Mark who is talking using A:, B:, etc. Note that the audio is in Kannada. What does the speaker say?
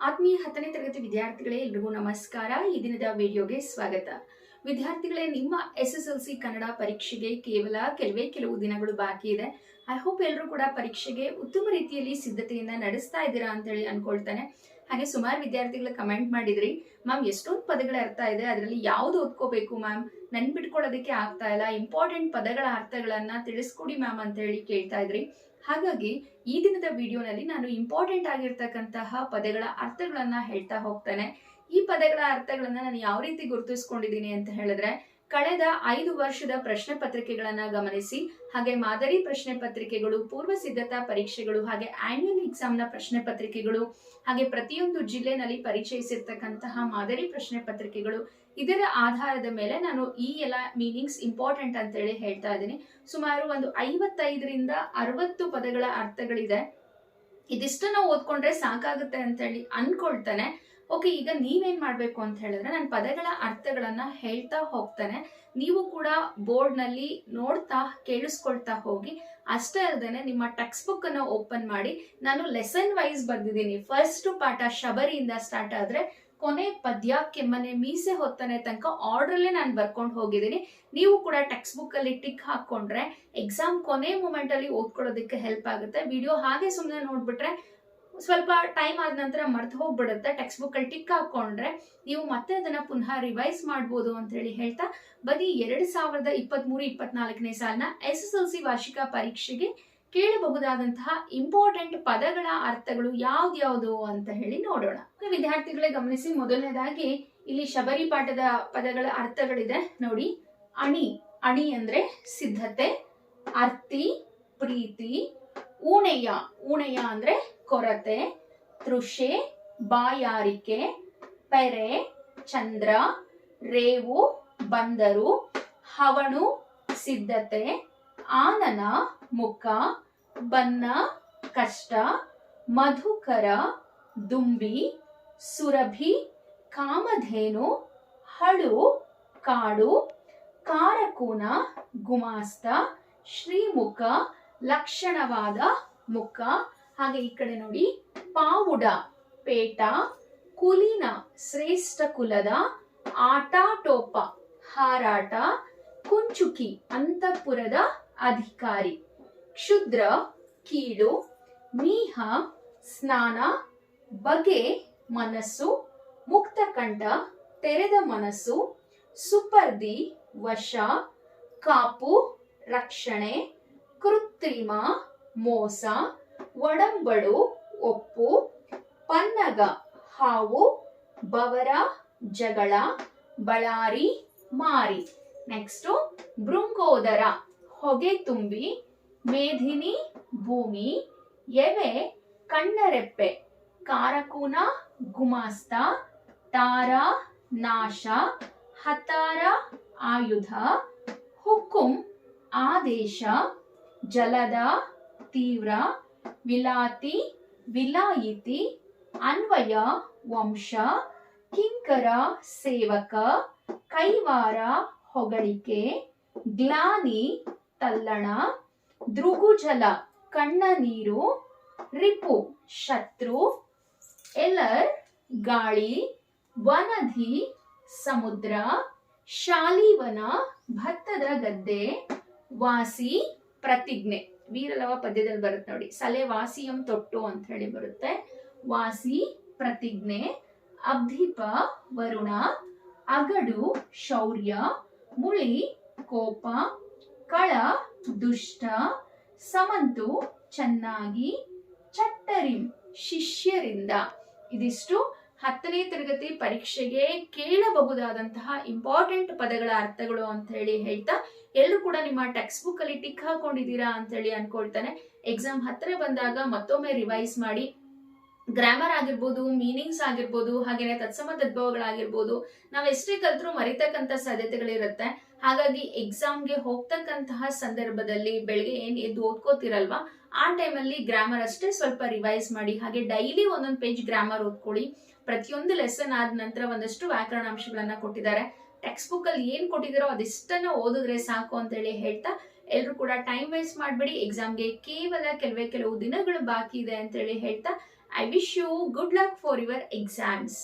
A: ಆತ್ಮೀಯ ಹತ್ತನೇ ತರಗತಿ ವಿದ್ಯಾರ್ಥಿಗಳೇ, ಎಲ್ರಿಗೂ ನಮಸ್ಕಾರ. ಈ ದಿನದ ವಿಡಿಯೋಗೆ ಸ್ವಾಗತ. ವಿದ್ಯಾರ್ಥಿಗಳೇ, ನಿಮ್ಮ S S L C Kannada ಪರೀಕ್ಷೆಗೆ ಕೇವಲ ಕೆಲವೇ ಕೆಲವು ದಿನಗಳು ಬಾಕಿ ಇದೆ. ಐ ಹೋಪ್ ಎಲ್ಲರೂ ಕೂಡ ಪರೀಕ್ಷೆಗೆ ಉತ್ತಮ ರೀತಿಯಲ್ಲಿ ಸಿದ್ಧತೆಯನ್ನ ನಡೆಸ್ತಾ ಇದ್ದೀರಾ ಅಂತ ಹೇಳಿ ಅನ್ಕೊಳ್ತಾನೆ. ಹಾಗೆ ಸುಮಾರು ವಿದ್ಯಾರ್ಥಿಗಳು ಕಮೆಂಟ್ ಮಾಡಿದ್ರಿ. ಮ್ಯಾಮ್ ಎಷ್ಟೊಂದು ಪದಗಳ ಅರ್ಥ ಇದೆ. ಅದರಲ್ಲಿ ಯಾವ್ದು ಓದ್ಕೋಬೇಕು ಮ್ಯಾಮ್ ನೆನ್ಪಿಟ್ಕೊಳ್ಳೋದಕ್ಕೆ ಆಗ್ತಾ ಇಲ್ಲ. ಇಂಪಾರ್ಟೆಂಟ್ ಪದಗಳ ಅರ್ಥಗಳನ್ನ ತಿಳಿಸ್ಕೊಡಿ ಮ್ಯಾಮ್ ಅಂತ ಹೇಳಿ ಕೇಳ್ತಾ ಇದ್ರಿ. ಹಾಗಾಗಿ ಈ ದಿನದ ವಿಡಿಯೋನಲ್ಲಿ ನಾನು ಇಂಪಾರ್ಟೆಂಟ್ ಆಗಿರ್ತಕ್ಕಂತಹ ಪದಗಳ ಅರ್ಥಗಳನ್ನ ಹೇಳ್ತಾ ಹೋಗ್ತೇನೆ. ಈ ಪದಗಳ ಅರ್ಥಗಳನ್ನ ನಾನು ಯಾವ ರೀತಿ ಗುರುತಿಸ್ಕೊಂಡಿದ್ದೀನಿ ಅಂತ ಹೇಳಿದ್ರೆ ಕಳೆದ ಐದು ವರ್ಷದ ಪ್ರಶ್ನೆ ಪತ್ರಿಕೆಗಳನ್ನ ಗಮನಿಸಿ, ಹಾಗೆ ಮಾದರಿ ಪ್ರಶ್ನೆ ಪತ್ರಿಕೆಗಳು, ಪೂರ್ವ ಸಿದ್ಧತಾ ಪರೀಕ್ಷೆಗಳು, ಹಾಗೆ ಆನ್ಯುವಲ್ ಎಕ್ಸಾಮ್ನ ಪ್ರಶ್ನೆ ಪತ್ರಿಕೆಗಳು, ಹಾಗೆ ಪ್ರತಿಯೊಂದು ಜಿಲ್ಲೆನಲ್ಲಿ ಪರಿಚಯಿಸಿರ್ತಕ್ಕಂತಹ ಮಾದರಿ ಪ್ರಶ್ನೆ ಪತ್ರಿಕೆಗಳು, ಇದರ ಆಧಾರದ ಮೇಲೆ ನಾನು ಈ ಎಲ್ಲ ಮೀನಿಂಗ್ಸ್ ಇಂಪಾರ್ಟೆಂಟ್ ಅಂತೇಳಿ ಹೇಳ್ತಾ ಇದ್ದೀನಿ. ಸುಮಾರು ಒಂದು ಐವತ್ತೈದರಿಂದ ಅರವತ್ತು ಪದಗಳ ಅರ್ಥಗಳಿದೆ. ಇದಿಷ್ಟನ್ನ ಓದ್ಕೊಂಡ್ರೆ ಸಾಕಾಗುತ್ತೆ ಅಂತೇಳಿ ಅನ್ಕೊಳ್ತಾನೆ. ಓಕೆ ಈಗ ನೀವೇನ್ ಮಾಡ್ಬೇಕು ಅಂತ ಹೇಳಿದ್ರೆ ನಾನು ಪದಗಳ ಅರ್ಥಗಳನ್ನ ಹೇಳ್ತಾ ಹೋಗ್ತಾನೆ. ನೀವು ಕೂಡ ಬೋರ್ಡ್ನಲ್ಲಿ ನೋಡ್ತಾ, ಕೇಳಿಸ್ಕೊಳ್ತಾ ಹೋಗಿ. ಅಷ್ಟೇ ಅಲ್ಲದೆ ನಿಮ್ಮ ಟೆಕ್ಸ್ಟ್ ಬುಕ್ ಅನ್ನ ಓಪನ್ ಮಾಡಿ. ನಾನು ಲೆಸನ್ ವೈಸ್ ಬರ್ದಿದ್ದೀನಿ. ಫಸ್ಟ್ ಪಾಠ ಶಬರಿಯಿಂದ ಸ್ಟಾರ್ಟ್ ಆದ್ರೆ ಕೊನೆ ಪದ್ಯ ಕೆಮ್ಮನೆ ಮೀಸೆ ಹೊತ್ತನೆ ತನಕ ಆರ್ಡ್ರಲ್ಲೇ ನಾನು ಬರ್ಕೊಂಡು ಹೋಗಿದ್ದೀನಿ. ನೀವು ಕೂಡ ಟೆಕ್ಸ್ಟ್ ಬುಕ್ ಅಲ್ಲಿ ಟಿಕ್ ಹಾಕೊಂಡ್ರೆ ಎಕ್ಸಾಮ್ ಕೊನೆ ಮೂಮೆಂಟ್ ಅಲ್ಲಿ ಓದ್ಕೊಳ್ಳೋದಕ್ಕೆ ಹೆಲ್ಪ್ ಆಗುತ್ತೆ. ವಿಡಿಯೋ ಹಾಗೆ ಸುಮ್ಮನೆ ನೋಡ್ಬಿಟ್ರೆ ಸ್ವಲ್ಪ ಟೈಮ್ ಆದ ನಂತರ ಮರ್ತು ಹೋಗ್ಬಿಡುತ್ತೆ. ಟೆಕ್ಸ್ಟ್ ಬುಕ್ ಅಲ್ಲಿ ಟಿಕ್ ಹಾಕೊಂಡ್ರೆ ನೀವು ಮತ್ತೆ ಅದನ್ನ ಪುನಃ ರಿವೈಸ್ ಮಾಡ್ಬೋದು ಅಂತ ಹೇಳಿ ಹೇಳ್ತಾ ಬರೀ ಎರಡ್ ಸಾವಿರದ ಇಪ್ಪತ್ತ್ ಮೂರು ಇಪ್ಪತ್ನಾಲ್ಕನೇ ಸಾಲಿನ ಎಸ್ ಎಸ್ ಎಲ್ ಸಿ ವಾರ್ಷಿಕ ಪರೀಕ್ಷೆಗೆ ಕೇಳಬಹುದಾದಂತಹ ಇಂಪಾರ್ಟೆಂಟ್ ಪದಗಳ ಅರ್ಥಗಳು ಯಾವ್ದ್ಯಾವ್ದು ಅಂತ ಹೇಳಿ ನೋಡೋಣ. ವಿದ್ಯಾರ್ಥಿಗಳೇ ಗಮನಿಸಿ ಮೊದಲನೇದಾಗಿ ಇಲ್ಲಿ ಶಬರಿ ಪಾಠದ ಪದಗಳ ಅರ್ಥಗಳಿದೆ. ನೋಡಿ, ಅಣಿ. ಅಣಿ ಅಂದ್ರೆ ಸಿದ್ಧತೆ, ಅರ್ತಿ, ಪ್ರೀತಿ ಊಣೆಯ ಊಣೆಯ ಅಂದ್ರೆ ಕೊರತೆ, ತೃಷೆ, ಬಾಯಾರಿಕೆ, ಪೆರೆ, ಚಂದ್ರ, ರೇವು, ಬಂದರು, ಹವಣು, ಸಿದ್ಧತೆ, ಆನನ, ಮುಖ ಬನ್ನ ಕಷ್ಟ, ಮಧುಕರ, ದುಂಬಿ, ಸುರಭಿ, ಕಾಮಧೇನು, ಹಳು, ಕಾಡು, ಕಾರಕೂನ, ಗುಮಾಸ್ತ, ಶ್ರೀಮುಖ ಲಕ್ಷಣವಾದ ಮುಖ. ಹಾಗೆ ಈ ಕಡೆ ನೋಡಿ, ಪಾವುಡ, ಪೇಟ, ಕುಲಿನ ಶ್ರೇಷ್ಠ ಕುಲದ ಆಟಾಟೋಪ, ಹಾರಾಟ, ಕುಂಚುಕಿ, ಅಂತಃಪುರದ ಅಧಿಕಾರಿ. ಕ್ಷುದ್ರ, ಕೀಳು, ಮೀಹ, ಸ್ನಾನ, ಬಗೆ, ಮನಸ್ಸು ಮುಕ್ತಕಂಠ ತೆರೆದ ಮನಸ್ಸು, ಸುಪರ್ದಿ, ವಶ, ಕಾಪು, ರಕ್ಷಣೆ ಕೃತ್ರಿಮ, ಮೋಸ, ಒಡಂಬಡು, ಒಪ್ಪು, ಪನ್ನಗ, ಹಾವು, ಬವರ, ಜಗಳ, ಬಳ್ಳಾರಿ, ಮಾರಿ. ನೆಕ್ಸ್ಟ್ ಭೃಂಗೋದರ, ಹೊಗೆ ತುಂಬಿ, ಮೇಧಿನಿ, ಭೂಮಿ, ಎವೆ, ಕಣ್ಣರೆಪ್ಪೆ, ಕಾರಕೂನ, ಗುಮಾಸ್ತ, ತಾರ, ನಾಶ, ಹತಾರ, ಆಯುಧ, ಹುಕುಂ, ಆದೇಶ ಜಲದ ತೀವ್ರ ವಿಲಾತಿ ವಿಲಾಯಿತಿ ಅನ್ವಯ ವಂಶ ಕಿಂಕರ ಸೇವಕ ಕೈವಾರ ಹೊಗಳಿಕೆ ಗ್ಲಾನಿ ತಲ್ಲಣ ದೃಗುಜಲ ಕಣ್ಣ ನೀರು ರಿಪು ಶತ್ರು ಎಲರ್ ಗಾಳಿ ವನಧಿ ಸಮುದ್ರ ಶಾಲಿವನ ಭತ್ತದ ಗದ್ದೆ ವಾಸಿ ಪ್ರತಿಜ್ಞೆ. ವೀರಲವ ಪದ್ಯದಲ್ಲಿ ಬರುತ್ತೆ ನೋಡಿ. ಸಲೆ ವಾಸಿಯಂ ತೊಟ್ಟು ಅಂತ ಹೇಳಿ ಬರುತ್ತೆ. ವಾಸಿ, ಪ್ರತಿಜ್ಞೆ, ಅಬ್ಧಿಪ, ವರುಣ, ಅಗಡು, ಶೌರ್ಯ, ಮುಳಿ, ಕೋಪ, ಕಳ, ದುಷ್ಟ, ಸಮಂತು, ಚೆನ್ನಾಗಿ, ಚಟ್ಟರಿಂ, ಶಿಷ್ಯರಿಂದ. ಇದಿಷ್ಟು ಹತ್ತನೇ ತರಗತಿ ಪರೀಕ್ಷೆಗೆ ಕೇಳಬಹುದಾದಂತಹ ಇಂಪಾರ್ಟೆಂಟ್ ಪದಗಳ ಅರ್ಥಗಳು ಅಂತ ಹೇಳಿ ಹೇಳ್ತಾ ಎಲ್ಲರೂ ಕೂಡ ನಿಮ್ಮ ಟೆಕ್ಸ್ಟ್ ಬುಕ್ ಅಲ್ಲಿ ಟಿಕ್ ಹಾಕೊಂಡಿದ್ದೀರಾ ಅಂತ ಹೇಳಿ ಅನ್ಕೊಳ್ತಾನೆ. ಎಕ್ಸಾಮ್ ಹತ್ತಿರ ಬಂದಾಗ ಮತ್ತೊಮ್ಮೆ ರಿವೈಸ್ ಮಾಡಿ. ಗ್ರಾಮರ್ ಆಗಿರ್ಬೋದು ಮೀನಿಂಗ್ಸ್ ಆಗಿರ್ಬೋದು, ಹಾಗೇನೆ ತತ್ಸಮ ತದ್ಭವಗಳಾಗಿರ್ಬೋದು ನಾವ್ ಎಷ್ಟೇ ಕಲ್ತ್ರೂ ಮರಿತಕ್ಕಂತ ಸಾಧ್ಯತೆಗಳಿರುತ್ತೆ. ಹಾಗಾಗಿ ಎಕ್ಸಾಮ್ಗೆ ಹೋಗ್ತಕ್ಕಂತಹ ಸಂದರ್ಭದಲ್ಲಿ ಬೆಳಗ್ಗೆ ಏನ್ ಎದ್ದು ಓದ್ಕೋತಿರಲ್ವಾ, ಆ ಟೈಮಲ್ಲಿ ಗ್ರಾಮರ್ ಅಷ್ಟೇ ಸ್ವಲ್ಪ ರಿವೈಸ್ ಮಾಡಿ, ಹಾಗೆ ಡೈಲಿ ಒಂದೊಂದು ಪೇಜ್ ಗ್ರಾಮರ್ ಓದ್ಕೊಳ್ಳಿ. ಪ್ರತಿಯೊಂದು ಲೆಸನ್ ಆದ ನಂತರ ಒಂದಷ್ಟು ವ್ಯಾಕರಣಾಂಶಗಳನ್ನ ಕೊಟ್ಟಿದ್ದಾರೆ. ಟೆಕ್ಸ್ಟ್ ಬುಕ್ ಅಲ್ಲಿ ಏನ್ ಕೊಟ್ಟಿದಾರೋ ಅದಿಷ್ಟನ್ನ ಓದಿದ್ರೆ ಸಾಕು ಅಂತ ಹೇಳಿ ಹೇಳ್ತಾ ಎಲ್ಲರೂ ಕೂಡ ಟೈಮ್ ವೇಸ್ಟ್ ಮಾಡಬೇಡಿ. ಎಕ್ಸಾಮ್ಗೆ ಕೇವಲ ಕೆಲವೇ ಕೆಲವು ದಿನಗಳು ಬಾಕಿ ಇದೆ ಅಂತ ಹೇಳಿ ಹೇಳ್ತಾ I wish you good luck for your exams